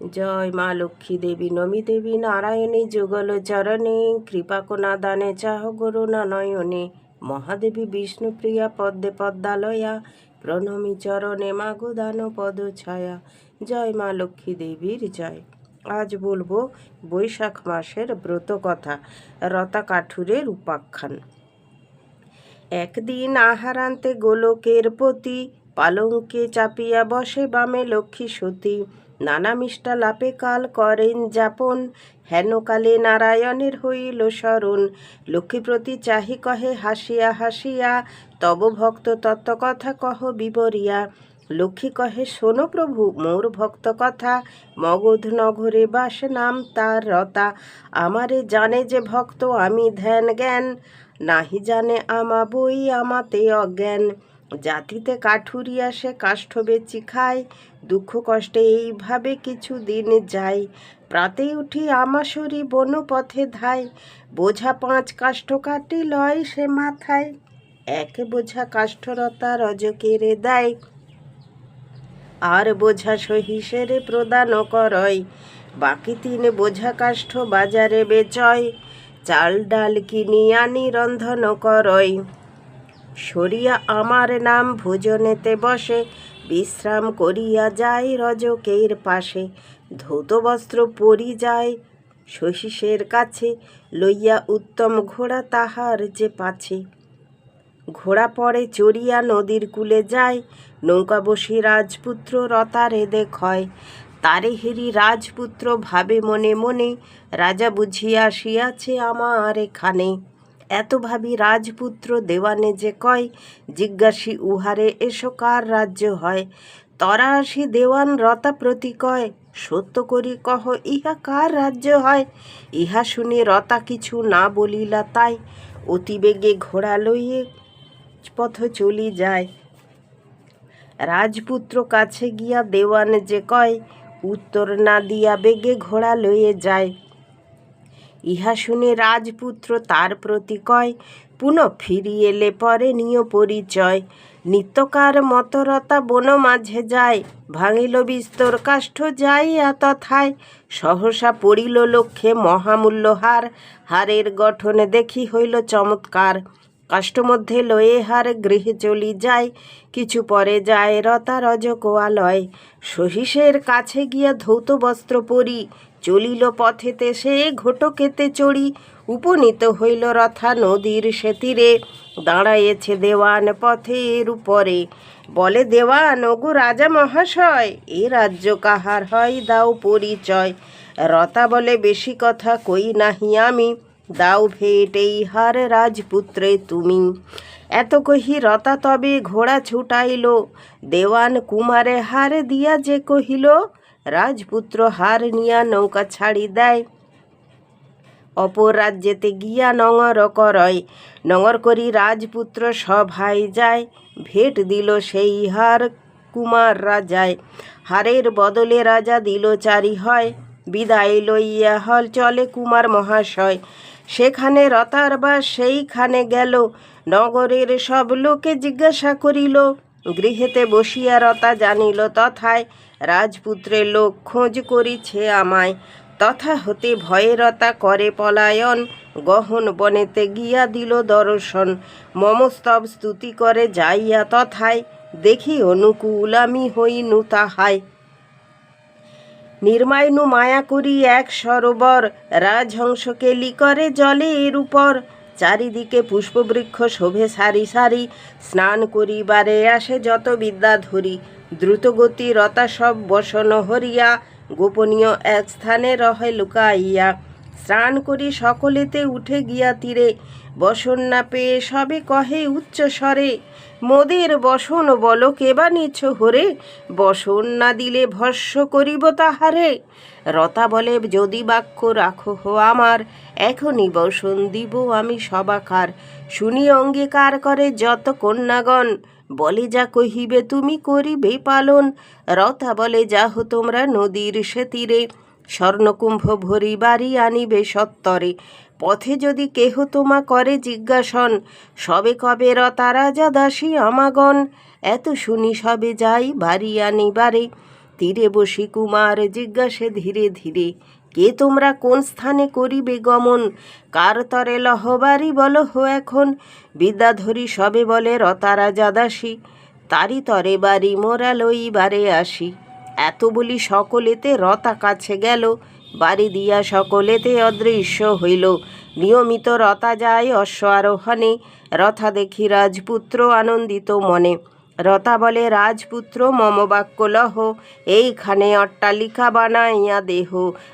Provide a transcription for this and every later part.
জয় মা লক্ষ্মী দেবী, নমী দেবী, নারায়ণী, যুগল চরণে কৃপা কোনা দানে চাহ করুণা নয়নে মহাদেবী বিষ্ণুপ্রিয়া, পদ্মে পদ্মালয়া, প্রণমী চরণে মাগো দান পদ ছায়া। জয় মা লক্ষ্মী দেবীর জয়। আজ বলব বৈশাখ মাসের ব্রত কথা রতা কাঠুরের উপাখ্যান। একদিন আহারান্তে গোলকের প্রতি পালঙ্কে চাপিয়া বসে বামে লক্ষ্মী সতী। নানা মিষ্টা লাপে কাল করেন যাপন, হেনকালে নারায়ণের হইল স্মরণ। লক্ষ্মীপ্রতি চাহি কহে হাসিয়া হাসিয়া, তব ভক্ত তত্ত্ব কথা কহ বিবরিয়া। লক্ষ্মী কহে, শোনো প্রভু, মোর ভক্ত কথা, মগধ নগরে বাস নাম তার রতা। আমারে জানে যে ভক্ত, আমি ধ্যান জ্ঞান, নাহি জানে আমা বই আমাতে অজ্ঞান। জাতিতে কাঠুরিয়া সে কাষ্ঠ বেচি খায়, দুঃখ কষ্টে এইভাবে কিছু দিন যায়। প্রাতে উঠি আমাশরি বন পথে ধায়, বোঝা পাঁচ কাষ্ঠ কাটি লয় সে মাথায়। এক বোঝা কাষ্ঠরতা রজ কেড়ে দেয়। আর বোঝা সহিসেরে প্রদান করয়। বাকি তিন বোঝা কাষ্ঠ বাজারে বেচয়। চাল ডাল কিনি আনি রন্ধন করয়। সরিয়া আমার নাম ভোজনেতে বসে, বিশ্রাম করিয়া যায় রজকের পাশে। ধৌত বস্ত্র পরি যায় শশীষের কাছে, লইয়া উত্তম ঘোড়া তাহার যে পাছে। ঘোড়া পরে চড়িয়া নদীর কূলে যায় নৌকা বসি রাজপুত্র রতারে দেখয়। তারে হেরি রাজপুত্র ভাবে মনে মনে, রাজা বুঝিয়া আসিয়াছে আমার এখানে। এত ভাবি রাজপুত্র দেওয়ানে যে কয়, জিজ্ঞাসী উহারে, এসো কার রাজ্য হয়? তরা আসি দেওয়ান রতা প্রতি কয়, সত্য করি কহ, ইহা কার রাজ্য হয়? ইহা শুনে রতা কিছু না বলিলা তাই অতিবেগে ঘোড়া লইয়ে পথ চলি যায়। রাজপুত্র কাছে গিয়া দেওয়ান যে কয়, উত্তর না দিয়া বেগে ঘোড়া লইয়ে যায়। ইহা শুনে রাজপুত্র তার প্রতি কয়, পুনঃ ফিরিয়ে এলে পরে নিয় পরিচয়। নিত্যকার মতরতা বন মাঝে যায়, ভাঙিল বিস্তর কাষ্ঠ যাইয়া তথায়। সহসা পড়িল লক্ষ্যে মহামূল্য হার, হারের গঠনে দেখি হইল চমৎকার। কাষ্ঠমধ্যে লয়ে হার গৃহে চলি যায়, কিছু পরে যায় রতা রজ কোয়ালয়। সহিষের কাছে গিয়া ধৌত বস্ত্র পরি চলিল পথেতে সে ঘটকেতে চড়ি, উপনীত হইল রথা নদীর সে তীরে দাঁড়াইয়েছে দেওয়ান পথের উপরে। বলে, দেওয়ান, ওগো রাজা মহাশয়, এ রাজ্য কাহার হয়, দাও পরিচয়। রতা বলে, বেশি কথা কই নাহি আমি, দাও ভেট এই হার রাজপুত্রে তুমি। এত কহি রতা তবে ঘোড়া ছুটাইল। দেওয়ান, কুমারে হার দিয়া যে কহিল রাজপুত্র হার নিয়া নৌকা ছাড়ি দেয়। অপর রাজ্যেতে গিয়া নঙর করয়। নঙর করি রাজপুত্র সভায় যায়। ভেট দিল সেই হার কুমার রাজায়। হারের বদলে রাজা দিল চারি হয়। বিদায় লইয়া হল চলে কুমার মহাশয়। সেখানে রতার বা সেইখানে গেল। নগরের সব লোকে জিজ্ঞাসা করিল গৃহেতে বসিয়া রতা জানিল, তথায় রাজপুত্রের লোক খোঁজ করিছে আমায়। তথা হতে ভয়েরতা করে পলায়ন, গহন বনেতে গিয়া দিল দর্শন। মমস্তব স্তুতি করে যাইয়া তথায় দেখি অনুকূল আমি হইনু তাহায়। নির্মায়নু মায়া করি এক সরোবর, রাজহংসকে লিকরে জলে এর উপর। চারিদিকে পুষ্পবৃক্ষ, শোভে সারি সারি, স্নান করিবারে আসে যত বিদ্যা ধরি। দ্রুতগতি রতা সব বসন হরিয়া, গোপনীয় এক স্থানে রহে লুকাইয়া। স্নান করি সকলেতে উঠে গিয়া তীরে। বসন না পেয়ে সবে কহে উচ্চ স্বরে, মোদের বসন বল কেবা নিচ্ছ হরে বসন না দিলে ভস্য করিব তাহারে? রতা বলে, যদি বাক্য রাখো হো আমার, এখনই বসন দিব আমি সবাকার। শুনি অঙ্গীকার করে যত কন্যাগণ, বলে যা কহিবে তুমি করিবে পালন। রথা বলে, যাহ তোমরা নদীর সে তীরে স্বর্ণকুম্ভ ভরি বাড়ি আনিবে সত্তরে। পথে যদি কেহ তোমা করে জিজ্ঞাসন, সবে কবে রতা রাজা দাসী আমাগণ? এত শুনি সবে যাই বাড়ি আনিবারে। তীরে বসি কুমার জিজ্ঞাসে ধীরে ধীরে, কে তোমরা কোন স্থানে করিবে গমন? কার তরে লহবারি বলো হো এখন? বিদ্যাধরী সবে বলে রতারা যাদাসী তারি তরে বাড়ি মোরা লইবারে আসি। এত বলি সকলেতে রতা কাছে গেল, বাড়ি দিয়া সকলেতে অদৃশ্য হইল। নিয়মিত রতা যায় অশ্ব আরোহণে রথা দেখি রাজপুত্র আনন্দিত মনে। রতা বলে, রাজপুত্র মমবাক্য লহ এইখানে অট্টালিকা বানাইয়া দেহ।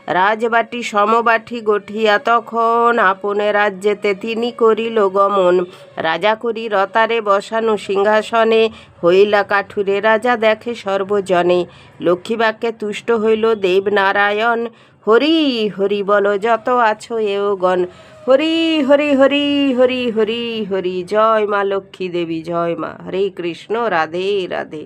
রাজবাটি সমবাটি গঠিয়া তখন আপনে রাজ্যেতে তিনি করিল গমন। রাজা করি রতারে বসানো সিংহাসনে, হইলা কাঠুরে রাজা দেখে সর্বজনে। লক্ষ্মীবাক্যে তুষ্ট হইল দেবনারায়ণ, হরি হরি বল, যত আছো এওগণ হরি হরি হরি হরি হরি হরি জয় মা লক্ষ্মী দেবী জয় মা হরে কৃষ্ণ রাধে রাধে